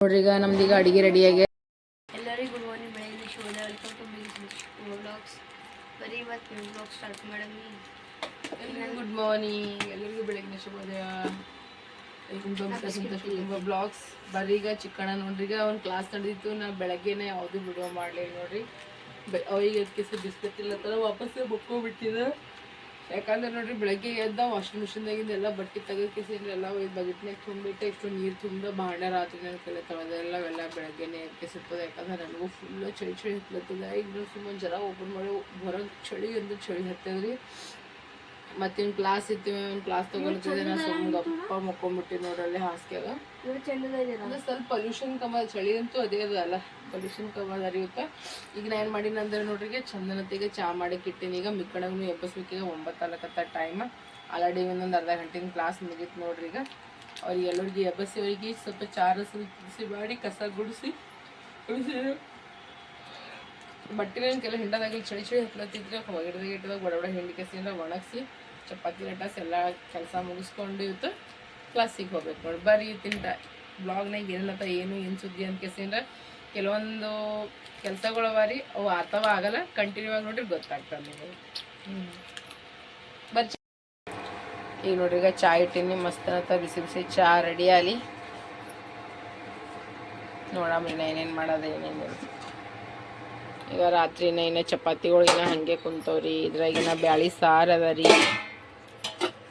ನೋಡ್ರಿ ಈಗ ನಮ್ದೀಗ ಅಡಿಗೆ ರೆಡಿಯಾಗಿ ಎಲ್ಲರಿಗೂ ಗುಡ್ ಮಾರ್ನಿಂಗ್ ಬೆಳಗ್ಗೆ ಶೋಧ ವೆಲ್ಕಮ್ ಟು ಬಿಗ್ ಬ್ಲಾಗ್ಸ್ ಬರೀ ಇವತ್ತು ನ್ಯೂ ಬ್ಲಾಗ್ ಸ್ಟಾರ್ಟ್ ಎಲ್ಲರಿಗೂ ಗುಡ್ ಮಾರ್ನಿಂಗ್ ಎಲ್ಲರಿಗೂ ಬೆಳಗ್ಗೆ ಶುಭೋದಯ. ತುಂಬ ಬ್ಲಾಗ್ಸ್ ಬರ್ರಿ ಈಗ ಚಿಕ್ಕಣ್ಣ ನೋಡ್ರಿ ಈಗ ಅವ್ನ ಕ್ಲಾಸ್ ನಡೆದಿತ್ತು. ನಾ ಬೆಳಗ್ಗೆನೇ ಯಾವುದು ವಿಡಿಯೋ ಮಾಡಲಿಲ್ಲ ನೋಡ್ರಿ. ಬೆ ಅದಕ್ಕೆ ಬಿಸ್ಕೆಟ್ ಇಲ್ಲ ತರ ವಾಪಸ್ಸೇ ಬಕ್ಕೋಬಿಟ್ಟಿದ ಯಾಕಂದ್ರೆ ನೋಡ್ರಿ ಬೆಳಗ್ಗೆ ಎದ್ದ ವಾಷಿಂಗ್ ಮಿಷಿನ್ದಾಗಿಂದ ಎಲ್ಲ ಬಟ್ಟೆ ತೆಗೆದು ಎಲ್ಲ ಒಯ್ದು ಬಕೆಟ್ನಾಗ ತುಂಬಿಟ್ಟು ಇಷ್ಟು ನೀರು ತುಂಬ ಬಾಂಡೆ ರಾತ್ರಿ ನನ್ನ ಕಲೆ ತೊಳೆದೆಲ್ಲ ಅವೆಲ್ಲ ಬೆಳಗ್ಗೆನೆ ಎಕ್ಕಿಸುತ್ತದೆ ಯಾಕಂದ್ರೆ ನನಗೂ ಫುಲ್ಲು ಚಳಿ ಚಳಿ ಹತ್ತಲತ್ತದ ಈಗ ಸುಮ್ಮನೆ ಜರ ಓಪನ್ ಮಾಡಿ ಹೊರಗೆ ಚಳಿ ಅಂದ್ರೆ ಚಳಿ ಹತ್ತದ್ರಿ. ಮತ್ತಿನ್ ಕ್ಲಾಸ್ ಇತ್ತು ಒಂದು ಕ್ಲಾಸ್ ತಗೊಳ್ತಿದ್ದೆ ನಾ ಸುಮ್ಮನೆ ಗಪ್ಪ ಮಕ್ಕೊಂಬಿಟ್ಟು ನೋಡ್ರಲ್ಲಿ ಅಂದ್ರೆ ಸ್ವಲ್ಪ ಪೊಲ್ಯೂಷನ್ ಕಮ್ಮ ಚಳಿ ಅಂತೂ ಅದೇ ಅದ ಅಲ್ಲ ಪೊಲ್ಯೂಷನ್ ಕವರ್ ಅರಿಯುತ್ತೆ ಈಗ ನಾನು ಏನು ಮಾಡೀನಿ ಅಂದ್ರೆ ನೋಡ್ರಿಗೆ ಚಂದನತೆಗೆ ಚಾ ಮಾಡಕ್ಕೆ ಇಟ್ಟಿನಿ. ಈಗ ಎಬ್ಬಸ್ಬೇಕೀಗ ಒಂಬತ್ತು ಅಲ್ಲಕತ್ತ ಟೈಮ್ ಆಲ್ರೆಡಿ ಒಂದೊಂದು ಅರ್ಧ ಗಂಟೆನ ಕ್ಲಾಸ್ ಮುಗೀತು ನೋಡ್ರಿ ಈಗ. ಅವ್ರಿಗೆ ಎಲ್ಲರಿಗೆ ಎಬ್ಬಸಿ, ಅವರಿಗೆ ಸ್ವಲ್ಪ ಚಾರ ಸ್ವಲ್ಪ ಬಿಸಿ ಮಾಡಿ ಕಸ ಗುಡಿಸಿ ಗುಡಿಸಿ ಬಟ್ಟೆ ಕೆಲ ಹಿಂಡದಾಗ ಚಳಿ ಚಳಿ ಹತ್ಲತ್ತಿದ್ರೆ ಹೊರಗಡೆ ಇಟ್ಟದಾಗ ಬಡ ಬಡ ಹಿಂಡಿ ಕೆಸಿಂದ ಒಣಗಿಸಿ, ಚಪಾತಿ ಲಟಾಸ್ ಎಲ್ಲ ಕೆಲಸ ಮುಗಿಸ್ಕೊಂಡು ಇವತ್ತು ಕ್ಲಾಸಿಗೆ ಹೋಗ್ಬೇಕು ನೋಡಿ. ಬರ್ರಿ ತಿಂತ. ಬ್ಲಾಗ್ನಾಗ ಏನತ್ತ ಏನು ಏನು ಸುದ್ದಿ ಅಂತ ಕೆಸಿಂದ ಕೆಲವೊಂದು ಕೆಲಸಗಳು ಬಾರಿ ಅವು ಅಥವಾ ಆಗಲ್ಲ ಕಂಟಿನ್ಯೂ ಆಗಿ ನೋಡ್ರಿ ಗೊತ್ತಾಗ್ತದೆ ನಿಮಗೆ. ಬರ್ರಿ ಈಗ ನೋಡ್ರಿ, ಈಗ ಚಾ ಇಟ್ಟಿನಿ, ಮಸ್ತ್ ಅಂತ ಬಿಸಿ ಬಿಸಿ ಚಾ ರೆಡಿ ಆಗಲಿ ನೋಡಮ್ರಿ ನಾ ಏನೇನು ಮಾಡೋದು, ಏನೇನು ಈಗ ರಾತ್ರಿ ಇನ್ನ ಚಪಾತಿಗಳು ಇನ್ನ ಹಂಗೆ ಕುಂತವ್ರಿ ಇದ್ರಾಗಿನ ಬ್ಯಾಳಿ ಸಾರು ಅದ ರೀ.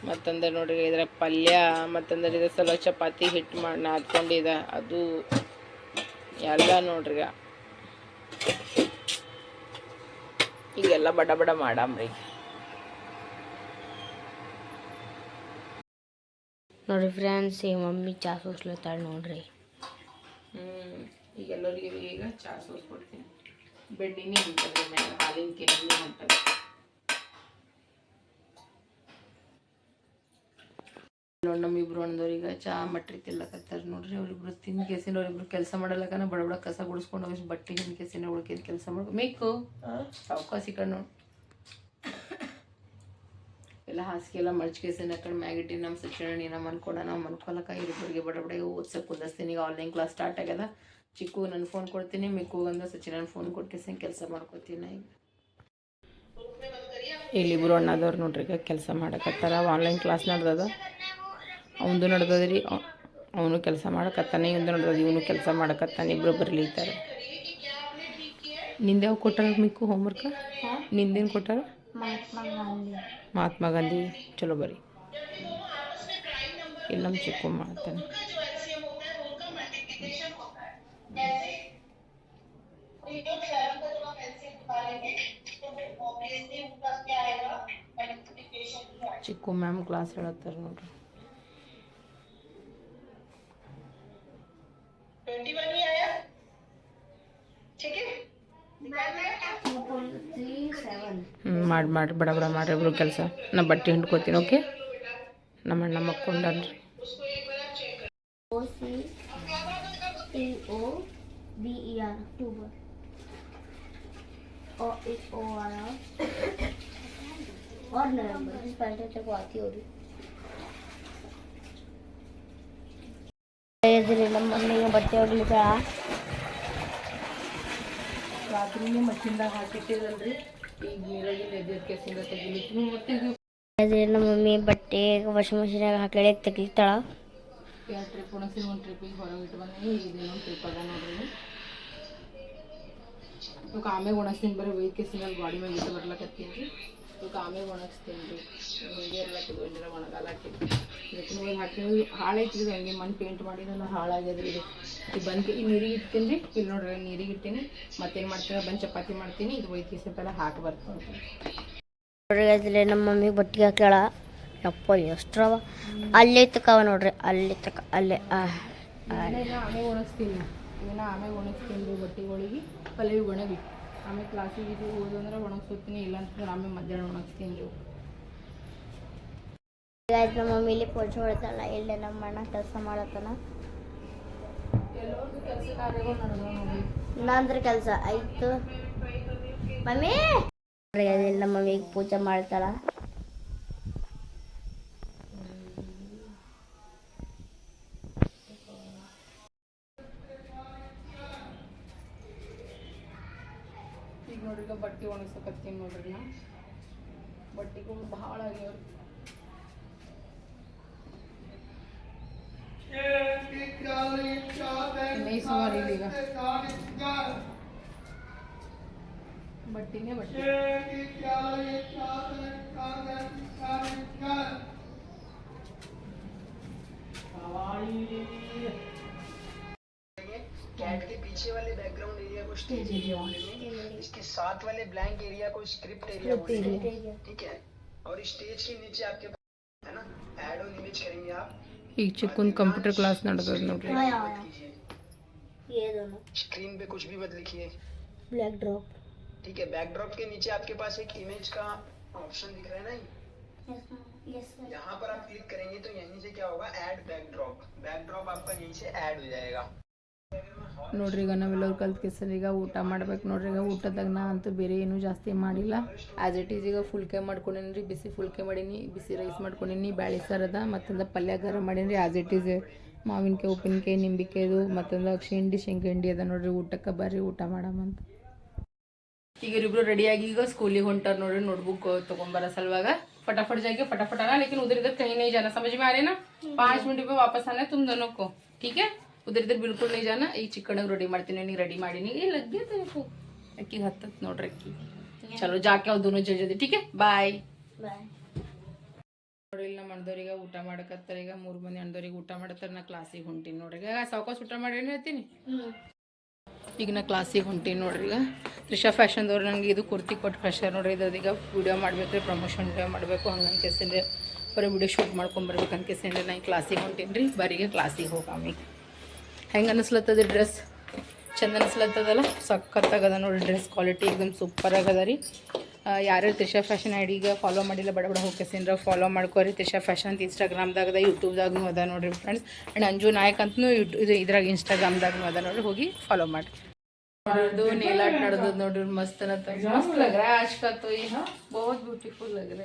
ಮತ್ತಂದ್ರೆ ನೋಡ್ರಿ, ಇದ್ರ ಪಲ್ಯ, ಮತ್ತಂದ್ರೆ ಇದ್ರ ಸಲ ಚಪಾತಿ ಹಿಟ್ಟು ಮಾಡಿ ನಾದ್ಕೊಂಡಿದ, ಅದು ಎಲ್ಲ ನೋಡ್ರಿ ಈಗ. ಈಗೆಲ್ಲ ಬಡ ಬಡ ಮಾಡಾಮ್ರಿ. ನೋಡ್ರಿ ಫ್ರೆಂಡ್ಸ್ ಈ ಮಮ್ಮಿ ಚಾ ಸೋಸ್ಲತ್ತಾಳ ನೋಡ್ರಿ. ಹ್ಮ್ ಈಗ ಎಲ್ಲರಿಗೆ ಈಗ ಚಾ ಸೋಸ್ಕೊಡ್ತೀನಿ. ಬೆಣ್ಣಿನೇ ಹೊಂಟದ್ರಿ ಅಂತ ಹಾಲಿನ ಕೆರೆ ಹೊಂಟದ ನೋಡಿ ನಮ್ಮಿಬ್ರು ಅಣ್ಣದವ್ರಿಗೆ ಚಾ ಮಟ್ರಿ ತಿಲ್ಲಕತ್ತಾರ ನೋಡ್ರಿ ಅವ್ರಿಬ್ರು ತಿಂದು ಕೇಸಿನ ಅವ್ರಿಬ್ರು ಕೆಲಸ ಮಾಡಲಕ್ಕನ ಬಡ ಬಡ ಕಸ ಗುಡಿಸ್ಕೊಂಡು ಹೋಗಿ ಬಟ್ಟೆ ಹಿಂದ್ ಕೇಸಿನ ಉಳ್ಕಿದ ಕೆಲಸ ಮಾಡ್ಕೊ ಮೇಕು. ಅವಕಾಶ ಈ ಕಡೆ ನೋಡಿ. ಎಲ್ಲ ಹಾಸಿಗೆ ಎಲ್ಲ ಮಡ್ಚ್ ಕೇಸಿನ ಕಡೆ ಮ್ಯಾಗಿಟ್ಟಿ ನಮ್ಮ ಶಿಕ್ಷಣ ನೀನು ಮನ್ಕೊಡ ನಾವು ಮನ್ಕೊಳಕ ಇಬ್ಬರಿಗೆ ಬಡ ಬಡ ಓದ್ಸಕ್ಕೆ ಕುಂದಸ್ತೀನಿ ಈಗ ಆನ್ಲೈನ್ ಕ್ಲಾಸ್ ಸ್ಟಾರ್ಟ್ ಆಗ್ಯದ. ಚಿಕ್ಕು ನನ್ನ ಫೋನ್ ಕೊಡ್ತೀನಿ ಮಿಕ್ಕು ಅಂದ ಸಚಿನ್ ಫೋನ್ ಕೊಟ್ಟಿಸಿ ಕೆಲಸ ಮಾಡ್ಕೊತೀನಿ ಈಗ. ಇಲ್ಲಿಬ್ರು ಅಣ್ಣದವ್ರು ನೋಡ್ರಿ ಈಗ ಕೆಲಸ ಮಾಡಕತ್ತಾರ ಆನ್ಲೈನ್ ಕ್ಲಾಸ್ ನಡ್ದದ. ಅವಂದು ನಡ್ದದ್ರಿ ಅವನು ಕೆಲಸ ಮಾಡಕತ್ತಾನೆ ಇವಂದು ನಡ್ದದ ಇವನು ಕೆಲಸ ಮಾಡಕತ್ತಾನೆ ಇಬ್ಬರು ಬರ್ಲಿತಾರೆ ನಿಂದೆ ಯಾವ ಕೊಟ್ಟಾರ ಮಿಕ್ಕು ಹೋಮ್ವರ್ಕ್ ನಿಂದೇನು ಕೊಟ್ಟಾರ? ಮಹಾತ್ಮ ಗಾಂಧಿ. ಮಹಾತ್ಮ ಗಾಂಧಿ ಚಲೋ ಬರ್ರಿ ಇಲ್ಲಿ ನಮ್ಮ ಚಿಕ್ಕು ಮಾಡ್ತಾನೆ. ಚಿಕ್ಕು ಮ್ಯಾಮ್ ಕ್ಲಾಸ್ ಹೇಳತ್ತಾರ ನೋಡ್ರಿ. ಹ್ಞೂ ಮಾಡಿ ಮಾಡಿ ಬಡ ಬಡ ಮಾಡ್ರಿ ಇಬ್ರು ಕೆಲಸ ನಾ ಬಟ್ಟೆ ಹಿಂಡ್ಕೋತೀನಿ ಓಕೆ ನಮ್ಮ ಅಣ್ಣ ಮಕ್ಕೊಂಡನ್ರಿ O C T O B E R October. O is O R और नवंबर इस पैंट तक आती होगी ಇದ್ರಿ ನಮ್ಮ ಮನೆಗೆ ಬಟ್ಟೆ ಹೋಗ್ಲಿಕ್ಕ ರಾತ್ರಿನೇ ಮಚ್ಚಿಂದಾಗ ಹಾಕಿಟ್ಟಿರಲ್ರಿ ಈಗ ತೆಗಿಲಿಕ್ಕೆ ಮತ್ತೆ ಇದು ನಮ್ಮ ಮಮ್ಮಿ ಬಟ್ಟೆ ವಾಷಿಂಗ್ ಮಷೀನಾಗ ಹಾಕಿ ತೆಗಿತಾಳ. ಎರಡು ಟ್ರಿಪ್ ಒಂದು ಟ್ರಿಪ್ಪಿಗೆ ಹೊರಗೆ ಇಟ್ಟು ಬಂದೀನಿ ಇದೇನೊಂದು ಟ್ರಿಪ್ ಅದ ನೋಡ್ರಿ. ಇವಾಗ ಆಮೇಲೆ ಬರೀ ಒಯ್ದು ಕೆಸಿನಲ್ಲಿ ಗಾಡಿ ಮೇಲೆ ಇಟ್ಟು ಬರ್ಲಕತ್ತೀನಿ ಇವಾಗ ಆಮೇಲೆ ಒಣಗಿಸ್ತೀನಿ ರೀ. ಹಿಂಗೆ ಒಣಗಲ್ಲ ಒಂದಿನ ಒಣಗಾಲ ಹಾಕಿದ್ದು ಇದಕ್ಕೆ ಹಾಳಾಯ್ತಿದ್ದು ಹಂಗೆ ಮಣ್ಣು ಪೇಂಟ್ ಮಾಡಿದೆಲ್ಲ ಹಾಳಾಗ್ಯದ್ರಿ ಇದು. ಇದು ಬಂದು ಈ ನೀರಿಗೆ ಇಡ್ತೀನಿ ರೀ. ಇಲ್ಲಿ ನೋಡ್ರಿ ನೀರಿಗೆ ಇಡ್ತೀನಿ ಮತ್ತೇನು ಮಾಡ್ತೀನಿ? ಬಂದು ಚಪಾತಿ ಮಾಡ್ತೀನಿ. ಇದು ಒಯ್ದು ಕೆಸಿನೆಲ್ಲ ಹಾಕಿ ಬರ್ತೀನಿ. ನೋಡ್ರಿ ಅದ್ರಲ್ಲಿ ನಮ್ಮ ಮಮ್ಮಿಗೆ ಬಟ್ಟೆ ಹಾಕ್ಯಾಳ. ಯಪ್ಪ ಎಷ್ಟ್ರವ ಅಲ್ಲೇ ತಕವ ನೋಡ್ರಿ ಅಲ್ಲಿ ತಕ ಅಲ್ಲೇ ಆಮೇಲೆ ಒಣಗಿಸ್ತೀನಿ. ಇದನ್ನ ಆಮೇಲೆ ಒಣಗಿಸ್ತೀನಿ ಬಟ್ಟೆಗಳಿಗೆ. ಪಲ್ಯ ಒಣಗಿ. ಆಮೇಲೆ ಕ್ಲಾಸಿಗೆ ಇದು ಅಂದ್ರೆ ಒಣಗಿಸ್ತೀನಿ ಇಲ್ಲ ಅಂತಂದ್ರೆ ಆಮೇಲೆ ಮಧ್ಯಾಹ್ನ ಒಣಗಿಸ್ತೀನಿ ಈಗ ನಮ್ಮ ಮಮ್ಮಿ ಇಲ್ಲಿ ಪೋಚೆ ಹೊಡ್ತಾಳ. ಇಲ್ಲೇ ನಮ್ಮ ಅಣ್ಣ ಕೆಲಸ ಮಾಡತ್ತಾನ. ನಂದ್ರ ಕೆಲಸ ಆಯ್ತು. ಮಮ್ಮಿ! ನಮ್ಮ ಮಮ್ಮಿಗೆ ಪೂಜೆ ಮಾಡ್ತಾಳ. ಈಗ ಬಟ್ಟೆ ಒಣಗಿಸಕತ್ತೀನಿ ನೋಡ್ರಿ ನಾ ಬಟ್ಟೆಗಳು ಭಾಳ ಆಗ್ಯಾವ ಮೇಯಿಸುವಾರ ಈಗ ಬಟ್ಟಿನೇ ಬಟ್ಟೆ ಕಾವಾಳಿ पीछे वाले बैकग्राउंड एरिया को स्टेज एरिया बोलेंगे इसके साथ वाले ब्लैंक एरिया को स्क्रिप्ट एरिया बोलेंगे ठीक है। और स्टेज के नीचे आपके है ना ऐड ऑन इमेज करेंगे आप। एक चिकन कंप्यूटर क्लास ना डर नोट ये दोनों। स्क्रीन पे कुछ भी बदल लिखिए। ब्लैक ड्रॉप ठीक है बैकड्रॉप के नीचे आपके पास एक इमेज का ऑप्शन दिख रहा है ना yes, यहाँ पर आप क्लिक करेंगे तो यहीं से क्या होगा? ऐड बैकड्रॉप बैकड्रॉप आपका यहीं से ऐड हो जाएगा। ನೋಡ್ರಿ ಈಗ ನಾವೆಲ್ಲರೂ ಕಲ್ತ್ ಕೆಸರು ಈಗ ಊಟ ಮಾಡ್ಬೇಕು ನೋಡ್ರಿ ಈಗ ಊಟದಾಗ ನಾ ಅಂತೂ ಬೇರೆ ಏನೂ ಜಾಸ್ತಿ ಮಾಡಿಲ್ಲ ಆ್ಯಸ್ ಇಟ್ ಈಸ್ ಈಗ ಫುಲ್ಕೆ ಮಾಡ್ಕೊಂಡೇನಿ ರೀ ಬಿಸಿ ಫುಲ್ಕೆ ಮಾಡೀನಿ ಬಿಸಿ ರೈಸ್ ಮಾಡ್ಕೊಂಡೀನಿ ಬ್ಯಾಳಿ ಸಾರು ಅದ ಮತ್ತೊಂದು ಪಲ್ಯ ಗರ ಮಾಡೀನಿ ರೀ ಆ್ಯಸ್ ಇಟ್ ಈಸ್ ಮಾವಿನಕಾಯಿ ಉಪ್ಪಿನಕಾಯಿ ನಿಂಬಿಕಾಯ್ದು ಮತ್ತೊಂದು ಶೇಂಡಿ ಶೇಂಗಿ ಹಿಂಡಿ ಅದ ನೋಡ್ರಿ ಊಟಕ್ಕೆ ಬರ್ರಿ ಊಟ ಮಾಡಮಂತ ಈಗ ಇಬ್ರು ರೆಡಿಯಾಗಿ ಈಗ ಸ್ಕೂಲಿಗೆ ಹೊಂಟಾರ ನೋಡ್ರಿ ನೋಟ್ಬುಕ್ ತೊಗೊಂಬರ सलवाग फटाफट जाएंगे फटाफट आना लेकिन उधर इधर कहीं नहीं जाना समझ में आ रहे ना पाँच मिनट में वापस आना है तुम दोनों को ठीक है ಉದ್ರಿದ್ರೆ ಬಿಲ್ಕುಲ್ ನಿಜಾನ ಈ ಚಿಕನಾಗ ರೆಡಿ ಮಾಡ್ತೀನಿ ನೀ ರೆಡಿ ಮಾಡೀನಿ ಏ ಲಗ್ಗೆ ತಗೋ ಅಕ್ಕಿಗೆ ಹತ್ತತ್ತು ನೋಡ್ರಿ ಅಕ್ಕಿ. ಚಲೋ ಜಾಕೆ ಅವ್ದೂ ಜೊತೆ ಟೀಕೆ ಬಾಯ್. ನೋಡ್ರಿ ಇಲ್ಲಿ ನಮ್ಮ ಅಣ್ಣದವ್ರಿಗೆ ಊಟ ಮಾಡಕತ್ತಾರೆ ಈಗ ಮೂರು ಮಂದಿ ಅಣ್ಣದವ್ರಿಗೆ ಊಟ ಮಾಡತ್ತಾರೆ ನಾ ಕ್ಲಾಸಿಗೆ ಹೊಂಟೀನಿ ನೋಡ್ರಿ. ಈಗ ಸಾವಕಾಶ ಊಟ ಮಾಡೇನು ಹೇಳ್ತೀನಿ? ಈಗ ನಾ ಕ್ಲಾಸಿಗೆ ಹೊಂಟೀನಿ ನೋಡ್ರಿ ಈಗ. ತ್ರಿಷಾ ಫ್ಯಾಷನ್ದವ್ರು ನನಗೆ ಇದು ಕುರ್ತಿ ಕೊಟ್ಟು ಫ್ರೆಶರ್ ನೋಡ್ರಿ ಇದು ಈಗ ವೀಡಿಯೋ ಮಾಡಬೇಕ್ರಿ ಪ್ರಮೋಷನ್ ಮಾಡಬೇಕು ಹಂಗಂತ ಅನ್ಕೇಸಿಂದ್ರೆ ಬರೀ ವಿಡಿಯೋ ಶೂಟ್ ಮಾಡ್ಕೊಂಬರ್ಬೇಕು ನಾ ನಾನು ಕ್ಲಾಸಿಗೆ ಹೊಂಟೀನಿ ರೀ ಬರೀಗೆ ಕ್ಲಾಸಿಗೆ ಹೋಗಾಮಿ ಹೆಂಗೆ ಅನ್ನಿಸ್ಲತ್ತದ ಡ್ರೆಸ್ ಚಂದ ಅನಿಸ್ಲತ್ತದಲ್ಲ? ಸಖತ್ತಾಗದ ನೋಡಿ ಡ್ರೆಸ್ ಕ್ವಾಲಿಟಿ ಎಕ್ದಮ್ ಸೂಪರ್ ಆಗದ ರೀ. ಯಾರ್ಯಾರು ತ್ರಿಷಾ ಫ್ಯಾಷನ್ ಐಡಿಗೆ ಫಾಲೋ ಮಾಡಿಲ್ಲ ಬಡ ಬಡ ಹೋಗ್ಕೇಸಿನ್ರ ಫಾಲೋ ಮಾಡ್ಕೋರಿ. ತ್ರಿಷಾ ಫ್ಯಾಷನ್ ಅಂತ ಅದ ಯೂಟ್ಯೂಬ್ದಾಗೂ ಅದ ನೋಡಿರಿ ಫ್ರೆಂಡ್ಸ್ ಆ್ಯಂಡ್ ಅಂಜು ನಾಯಕ್ ಅಂತಲೂ ಯೂಟ್ಯೂ ಇದು ಇದ್ರಾಗ ಇನ್ಸ್ಟಾಗ್ರಾಮ್ದಾಗೂ ಅದ ನೋಡಿರಿ ಹೋಗಿ ಫಾಲೋ ಮಾಡಿ ನೋಡೋದು ನೇಲ್ ಆರ್ಟ್ ನೋಡ್ರಿ ಮಸ್ತ್ ಅನ್ನತ್ತ ಮಸ್ತ್ ಲಗ್ರ ಆಜ್ಕತ್ತು ಈಗ ಬಹುತ್ ಬ್ಯೂಟಿಫುಲ್ ಲಗ್ರ.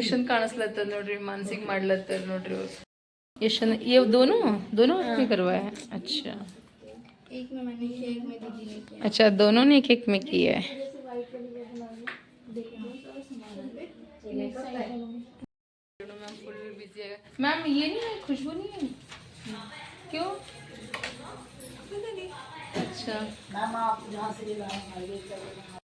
ಎಷ್ಟೊಂದು ಕಾಣಿಸ್ಲತ್ತದ ನೋಡ್ರಿ ಮನ್ಸಿಗೆ ಮಾಡ್ಲತ್ತದ ನೋಡ್ರಿ. ಅವ್ರು ये शन ये दोनों दोनों हाँ। करवाया है? अच्छा। एक में मैंने किया एक में दीदी ने किया। अच्छा दोनों ने एक एक में किया है। मैम ये नहीं है खुशबू नहीं है? क्यों? अच्छा। मैम आप जहाँ से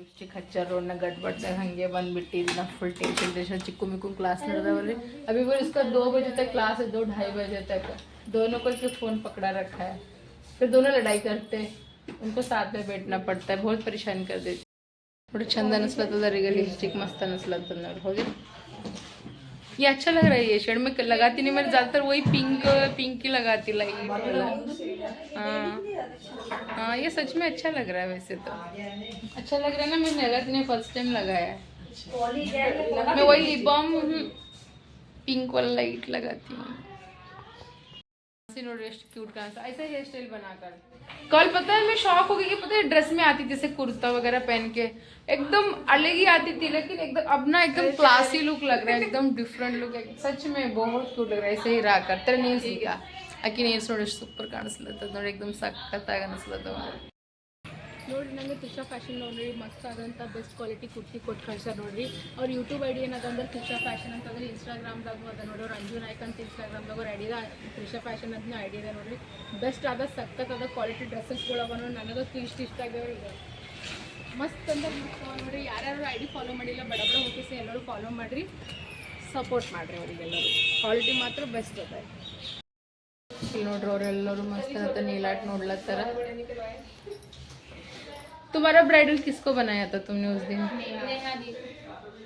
ಲಿಪ್ಸ್ಟಿಕ್ ಹಚ್ಚಾರ ರೋಡ್ನ ಗಡ್ಬಡ್ದಾಗ ಹಂಗೆ ಬಂದ್ಬಿಟ್ಟಿದ್ದು ನಾ ಫುಲ್ ಟೆನ್ಷನ್ ಟೆನ್ಷನ್ ಚಿಕ್ಕು ಮಿಕ್ಕು ಕ್ಲಾಸ್ ನಡೆದವಲ್ರಿ अभी वो इसका दो बजे तक क्लास है दो ढाई बजे तक दोनों को इसके फ़ोन पकड़ा रखा है फिर दोनों लड़ाई करते हैं उनको साथ में बैठना पड़ता है बहुत परेशान कर देते थोड़ा चंद अनसलत ಈಗ लिपस्टिक मस्त अनसलत ನೋಡಿ ಹೋಗಿ ये अच्छा लग रहा है ये शेड में लगाती नहीं मैं ज़्यादातर वही पिंक पिंक ही लगाती लाइट हाँ। हाँ ये सच में अच्छा लग रहा है वैसे तो। अच्छा लग रहा है ना मैंने लगाती नहीं फ़र्स्ट टाइम लगाया मैं वही लिप बॉम पिंक वाला लाइट लगाती हूँ। क्यूट कांसा ऐसा हेयर स्टाइल बनाकर कल पता है मैं शॉक हो गई कि पता है ड्रेस में आती थी जैसे कुर्ता वगैरह पहन के एकदम अलग ही आती थी लेकिन एकदम अब ना एकदम क्लासी लुक लग रहा है एकदम डिफरेंट लुक है सच में बहुत क्यूट लग रहा है ऐसे ही रहा कर तेरा नील्स ಈಗ ಆಕಿ ನೇಲ್ಸ್ ನೋಡಿ ಸೂಪರ್ ಕಾಣಿಸ್ಲತ್ತದ ನೋಡಿ ಎಕ್ದಮ್ ಸಖತ್ತಾಗಿ ಅನಿಸ್ಲತ್ತವ ನೋಡ್ರಿ ನನಗೆ ತುಷಾ ಫ್ಯಾಷನ್ ನೋಡಿರಿ, ಮಸ್ತ್ ಆದಂಥ ಬೆಸ್ಟ್ ಕ್ವಾಲಿಟಿ ಕುರ್ತಿ ಕೊಟ್ಟು ಕಳ್ಸ್ಯಾರ ನೋಡ್ರಿ. ಅವ್ರ ಯೂಟ್ಯೂಬ್ ಐಡಿ ಏನದ ಅಂದ್ರೆ ತುಷಾ ಫ್ಯಾಷನ್ ಅಂತಂದ್ರೆ ಇನ್ಸ್ಟಾಗ್ರಾಮ್ದಾಗೂ ಅದ ನೋಡಿ ಅವ್ರು ಅಂಜು ನಾಯ್ಕ್ ಅಂತ ಇನ್ಸ್ಟಾಗ್ರಾಮ್ದಾಗ ಐಡಿ ತುಷಾ ಫ್ಯಾಷನ್ ಅಂತ ಐಡಿ ಇದೆ ನೋಡ್ರಿ. ಬೆಸ್ಟ್ ಆದ ಸಖತ್ತಾದ ಕ್ವಾಲಿಟಿ ಡ್ರೆಸ್ಸಸ್ಗಳವ ನೋಡಿ ನನಗಂತೂ ಇಷ್ಟ ಇಷ್ಟ ಆಗ್ಯಾವ ಈಗ. ಮಸ್ತ್ ಅಂದ್ರೆ ನೋಡಿರಿ. ಯಾರ್ಯಾರು ಐ ಡಿ ಫಾಲೋ ಮಾಡಿಲ್ಲ, ಬಡ ಬಡ ಹೋಗಿಸಿ ಎಲ್ಲರೂ ಫಾಲೋ ಮಾಡಿರಿ. ಸಪೋರ್ಟ್ ಮಾಡಿರಿ ಅವರಿಗೆಲ್ಲರೂ. ಕ್ವಾಲಿಟಿ ಮಾತ್ರ ಬೆಸ್ಟ್ ಅದ. ನೋಡ್ರಿ, ಅವರೆಲ್ಲರೂ ಮಸ್ತ್ ಅಂತ ನೀಲಾಟ್ ನೋಡ್ಲತ್ತಾರ. तुम्हारा ब्राइडल किसको बनाया था तुमने उस दिन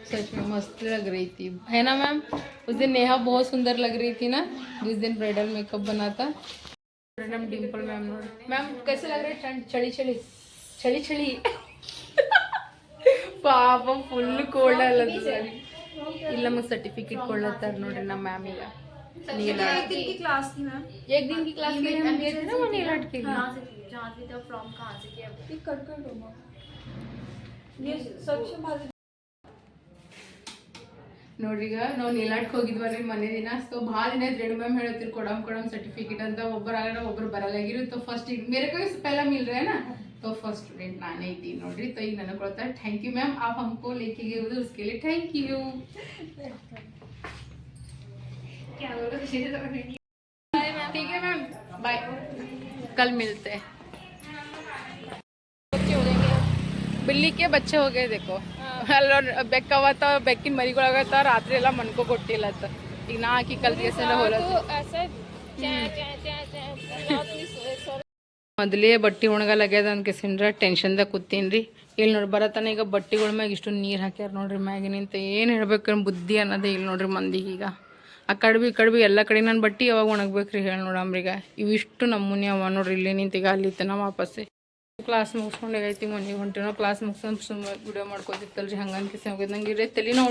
सच में मस्त लग रही थी है ना मैम उस दिन नेहा बहुत सुंदर लग रही थी ना जिस दिन ब्राइडल मेकअप बना था मैडम डिम्पल मैम मैम कैसे लग रहे ठंड चली चली चली चली ಪಾಪ ಫುಲ್ ಕೋಲ್ಡ್ ಅಲ್ಲದ ಇಲ್ಲ ನಮಗೆ ಸರ್ಟಿಫಿಕೇಟ್ ಕೊಡ್ಲತ್ತಾರ ನೋಡ್ರಿ ನಮ್ಮ ಮ್ಯಾಮ್ ಈಗ नीला एक दिन की क्लास थी मैम एक दिन की क्लास हम गए थे ना के लिए। से से था फ्रॉम से किया? कर ಮನೆ ದಿನ ಸೊ ಭಾಳ ದಿನ ಮ್ಯಾಮ್ ಕೊಡಮ್ ಕೊಡಮ್ ಸರ್ಟಿಫಿಕೇಟ್ ಅಂತ ಒಬ್ಬರು ಆಗೋಣ ಒಬ್ಬರು ಬರಲಾಗಿರು ತೊ ಫಸ್ಟ್ ಮೇರೆ ಕೈ तो फ़र्स्ट स्टूडेंट नाने नोड्री। तो ही नन को थैंक यू मैम आप हमको लेके गए उसके लिए थैंक यू ठीक है मैम बाय कल मिलते हैं बच्चे हो जाएंगे बिल्ली के बच्चे हो गए देखो ಅಲ್ಲೊಂದು ಬೆಕ್ಕವತ್ತ ಬೆಕ್ಕಿನ ಮರಿಗಳಾಗತ್ತ ರಾತ್ರಿ ಎಲ್ಲ ಮನ್ಕೋ ಕೊಟ್ಟಿಲ್ಲತ್ತ ಈಗ ನಾ ಹಾಕಿ ಕಲ್ತಿಗೆಸೆಲ್ಲ ಹೊಲತ್ತು ಮೊದಲೇ ಬಟ್ಟೆ ಒಣಗಲಾಗ್ಯದ ಅಂತ ಕೆಸಿಂದ್ರ ಟೆನ್ಷನ್ದಾಗ ಕೂತೀನಿ ರೀ ಇಲ್ಲಿ ನೋಡಿ ಬರತನ ಈಗ ಬಟ್ಟೆಗಳ ಮ್ಯಾಗ ಇಷ್ಟು ನೀರು ಹಾಕ್ಯಾರ ನೋಡ್ರಿ ಮ್ಯಾಗ ನಿಂತ ಏನು ಹೇಳ್ಬೇಕು ಬುದ್ಧಿ ಅನ್ನೋದೇ ಇಲ್ಲಿ ನೋಡ್ರಿ ಮಂದಿಗೆ ಈಗ ಆ ಕಡ್ಬಿ ಕಡ್ಬಿ ಎಲ್ಲ ಕಡೆ ನನ್ನ ಬಟ್ಟೆ ಯಾವಾಗ ಒಣಗ್ಬೇಕು ರೀ ಹೇಳಿ ನೋಡಮ್ರೀಗ ಇವಿಷ್ಟು ನಮ್ಮೂನಿ ಅವ ನೋಡ್ರಿ ಇಲ್ಲಿ ನಿಂತೀಗ ಅಲ್ಲಿ ತನ ವಾಪಸ್ಸೆ. ಕ್ಲಾಸ್ ಮುಗಿಸ್ಕೊಂಡು ಐತಿ ಮನೆಗೆ ಹೊಂಟಿನೋ ಕ್ಲಾಸ್ ಮುಗಿಸ್ಕೊಂಡು ಸುಮ್ಮನೆ ವಿಡಿಯೋ ಮಾಡ್ಕೋತಿತ್ತಲ್ಲ ರೀ ಹಂಗನ್ ಕಿಸಿ ಹೋಗಿದ್. ನಂಗೆ ಇರೇ ತಲೆನೋ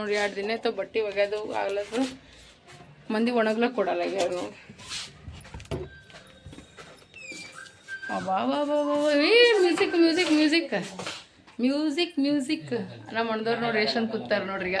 ನೋಡಿ ಎರಡು ದಿನ ಆಯ್ತು, ಬಟ್ಟೆ ಒಗ್ಯಾದು ಆಗ್ಲತ್ತು ಮಂದಿ ಒಣಗ್ಲಕ್ಕೆ ಕೊಡಲ್ಲ ಯಾರು. Music music music music music ನಮ್ಮ ಅಣ್ಣದವ್ರು ನೋಡ್ರಿ ಎಷ್ಟೊಂದು ಕೂತಾರ ನೋಡ್ರಿ ಈಗ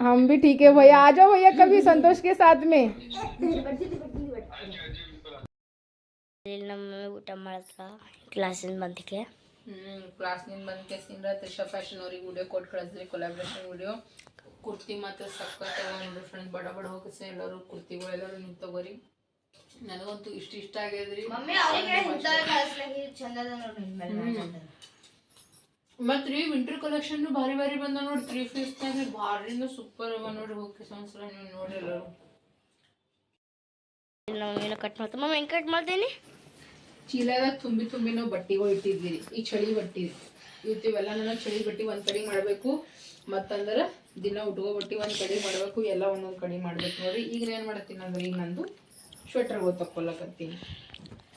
हम भी ठीक है भैया आ जाओ भैया कभी संतोष के साथ में ಇಲ್ಲಿ ನಮ್ಮ ಮಮ್ಮಿ ಊಟ ಮಾಡತ್ತ ಕ್ಲಾಸಿಂದ ಬಂದಕ್ಕೆ ಹ್ಮ್ ಕ್ಲಾಸ್ನಿಂದ ಬಂದ ಕೇಸಿಂದ ತ್ರಿಷಾ ಫ್ಯಾಷನ್ ಅವ್ರಿಗೆ ವಿಡಿಯೋ ಕೊಟ್ಟು ಕಳಿಸ್ರಿ ಕೊಲಾಬ್ರೇಷನ್ ವಿಡಿಯೋ ಕುರ್ತಿ ಮತ್ತು ಸಖತ್ ನೋಡ್ರಿ ಫ್ರೆಂಡ್ ಬಡ ಬಡ ಹೋಗಿಸಿ ಎಲ್ಲರೂ ಕುರ್ತಿಗಳು ಎಲ್ಲರೂ ನಿಂತು ತಗೋರಿ ನನಗಂತೂ ಇಷ್ಟ ಇಷ್ಟ ಆಗ್ಯದ್ರಿ ಮತ್ತ್ ರೀ ವಿಂಟರ್ ಕಲೆಕ್ಷನ್ ಭಾರಿ ಭಾರಿ ಬಂದ ನೋಡಿ ತ್ರೀ ಫಿಫ್ಟ್ ಅಂದ್ರೆ ಭಾರಿ ಸೂಪರ್ ಅವ ನೋಡಿ ಹೋಗಿ ಸಂವತ್ಸರ ನೀವು ನೋಡಿ ನಾವು ಇಲ್ಲಿ ಕಟ್ ಮಾಡ್ತಾ. ಮಮ್ಮ ಹೆಂಗೆ ಕಟ್ ಮಾಡ್ತೀನಿ ಚೀಲದಾಗ ತುಂಬಿ ತುಂಬಿ ನಾವು ಬಟ್ಟಿಗಳು ಇಟ್ಟಿದ್ದೀರಿ ಈ ಚಳಿ ಬಟ್ಟಿ ಇವತ್ತು ಇವೆಲ್ಲ ನಾನು ಚಳಿ ಬಟ್ಟೆ ಒಂದು ಕಡೆ ಮಾಡಬೇಕು ಮತ್ತಂದ್ರೆ ದಿನ ಉಟ್ಕೋ ಬಟ್ಟಿ ಒಂದ್ ಕಡೆ ಮಾಡಬೇಕು ಎಲ್ಲ ಒಂದೊಂದು ಕಡೆ ಮಾಡ್ಬೇಕು ನೋಡ್ರಿ. ಈಗ ಏನು ಮಾಡತ್ತೀನಿ ಅಂದ್ರೆ ಈಗ ನಂದು ಸ್ವೆಟರ್ಗಳು ತಕ್ಕೊಳಕತ್ತೀನಿ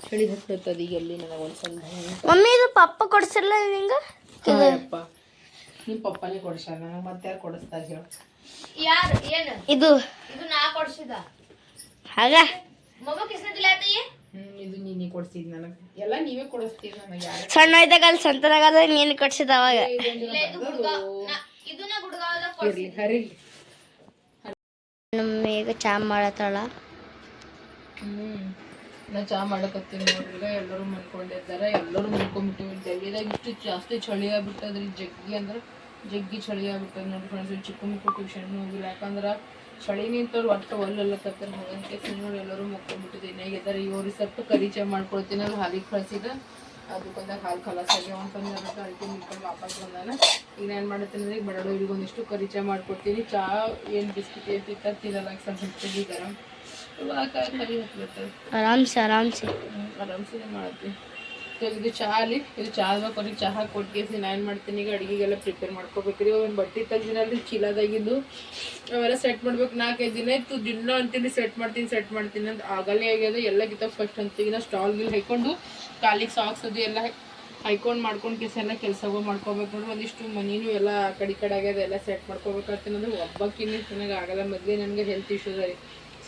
ಚಳಿ ಹತ್ತದ ಈಗ ಎಲ್ಲಿ ನನಗೆ ಒಂದು ಸ್ವಲ್ಪ ಮಮ್ಮಿ ಇದು ಪಪ್ಪ ಕೊಡ್ಸಿಲ್ಲ ನಿಂಗೆ? ಅಪ್ಪ ನಿಮ್ಮ ಪಪ್ಪನೇ ಕೊಡ್ಸ್ಯಾರ ನನಗೆ ಮತ್ತೆ ಯಾರು ಕೊಡಿಸ್ತಾರೆ ಹೇಳು ಯಾರು? ಏನು? ಇದು. ಇದು ನಾ ಕೊಡ್ಸಿದ. ಹಾಗ ಮಗು ಕಿಸ್ನದಿಲ್ಲ ಆತಯ್ಯ ಹ್ಮ್ ಇದು ನೀನೇ ಕೊಡ್ಸಿದ್ ನನಗೆ. ಎಲ್ಲ ನೀವೇ ಕೊಡಿಸ್ತೀರಿ ನನಗೆ ಸಣ್ಣ ಇದ್ದಾಗ ಅಲ್ಲಿ ಸಂತನಾಗ ನೀನು ಕೊಡ್ಸಿದ ಅವಾಗ. ಇಲ್ಲ ಇದು ಗುಡ್ಗಾವ್ ಇದು ನಾ ಗುಡ್ಗಾವ್ದಾಗ ಹರಿ. ನಮ್ಮ ಈಗ ಚಾ ಮಾಡತ್ತಾಳ. ಹ್ಮ್. ನಾ ಚಾ ಮಾಡಕತ್ತೀನಿ ನೋಡ್ರಿ ಎಲ್ಲರೂ ಮನ್ಕೊಂಡಿದ್ದಾರೆ ಎಲ್ಲರೂ ಮನ್ಕೊಂಡ್ಬಿಟ್ಟಿವಿ ಡೆಲ್ಲಿದಾಗ ಇಷ್ಟು ಜಾಸ್ತಿ ಚಳಿ ಆಗ್ಬಿಟ್ಟದ್ರಿ. ಜಗ್ಗಿ ಅಂದ್ರೆ ಜಗ್ಗಿ ಚಳಿ ಆಗ್ಬಿಟ್ಟದ ನೋಡ್ರಿ ಫ್ರೆಂಡ್ಸ್ ಚಿಕ್ಕ ಮಕ್ಕಳು ಟ್ಯೂಷನ್ ಹೋಗಿಲ್ಲ. ಯಾಕಂದ್ರೆ ಚಳಿ ನಿಂತವ್ರು ಒಟ್ಟು ಒಲ್ಲಲ್ಲಕತ್ತಾರ ಹೋಗಂತೆ ನೋಡಿ ಎಲ್ಲರೂ ಮಕ್ಕೊಂಡ್ಬಿಟ್ಟಿದ್ದೀನಿ ಹೇಗಿದ್ದಾರೆ ಇವ್ರಿಗೆ ಸ್ವಲ್ಪ ಕರಿ ಮಾಡ್ಕೊಳ್ತೀನಿ ಅದು ಹಾಲಿಗೆ ಕಳ್ಸಿದ. ಅದಕ್ಕೊಂದಾಗ ಹಾಲು ಕಲಾಸ್ ಆಗ್ಯಾವ ಅಂತಂದ್ರೆ ಅದಕ್ಕೆ ಅದಕ್ಕೆ ನಿಂತ್ಕೊಂಡು ವಾಪಸ್ ಬಂದಾನ. ಈಗ ಏನು ಮಾಡ್ತೀನಿ ಅಂದ್ರೆ ಬಡಡು ಇವ್ರಿಗೆ ಒಂದಿಷ್ಟು ಕರಿ ಮಾಡ್ಕೊಡ್ತೀನಿ. ಚಾ ಏನು ಬಿಸ್ಕಿಟ್ ಏನು ತಿಂತಾರೆ, ತಿನ್ನಲ್ಲ. ಸ್ವಲ್ಪ ಹಿಡ್ತೀವಿ ಗರಂ ಸೆ ಆರಾಮ್ ಸೆ ಮಾಡ್ತೀನಿ ಸೊ ಇದು ಚಹಾ ಅಲ್ಲಿ. ಇದು ಚಹಾ ಕೊರಿಗೆ ಚಹಾ ಕೊಟ್ಕೇಸಿ ನಾನು ಏನು ಮಾಡ್ತೀನಿ, ಈಗ ಅಡುಗೆಗೆಲ್ಲ ಪ್ರಿಪೇರ್ ಮಾಡ್ಕೋಬೇಕ್ರಿ. ಒಂದು ಬಟ್ಟೆ ತೆಗ್ದಿನಲ್ಲಿ ಚೀಲದಾಗಿದ್ದು. ಅವೆಲ್ಲ ಸೆಟ್ ಮಾಡ್ಬೇಕು, ನಾಲ್ಕೈದು ದಿನ ಇತ್ತು. ದಿನ ಅಂತೀನಿ ಸೆಟ್ ಮಾಡ್ತೀನಿ ಸೆಟ್ ಮಾಡ್ತೀನಿ ಅಂತ ಆಗಲೇ ಆಗ್ಯದ. ಎಲ್ಲ ಗಿತ್ತ ಫಸ್ಟ್ ಅಂತೀಗಿನ ಸ್ಟಾಲ್ ಗಿಲ್ ಹಾಕೊಂಡು ಕಾಲಿಗೆ ಸಾಕ್ಸ್ ಅದು ಎಲ್ಲ ಹೈಕೊಂಡು ಮಾಡ್ಕೊಂಡು ಕೇಸ ಎಲ್ಲ ಕೆಲಸಗಳು ಮಾಡ್ಕೋಬೇಕು ನೋಡ್ರಿ ಒಂದಿಷ್ಟು ಮನಿನೂ ಎಲ್ಲ ಆ ಕಡೆ ಈ ಕಡೆ ಆಗ್ಯದ ಎಲ್ಲ ಸೆಟ್ ಮಾಡ್ಕೋಬೇಕಾಗ್ತೀನಿ ಅಂದ್ರೆ ಒಬ್ಬಕ್ಕಿನ್ನ ನನಗೆ ಆಗಲ್ಲ. ಮೊದಲೇ ನನಗೆ ಹೆಲ್ತ್ ಇಶ್ಯೂಸ್ ರೀ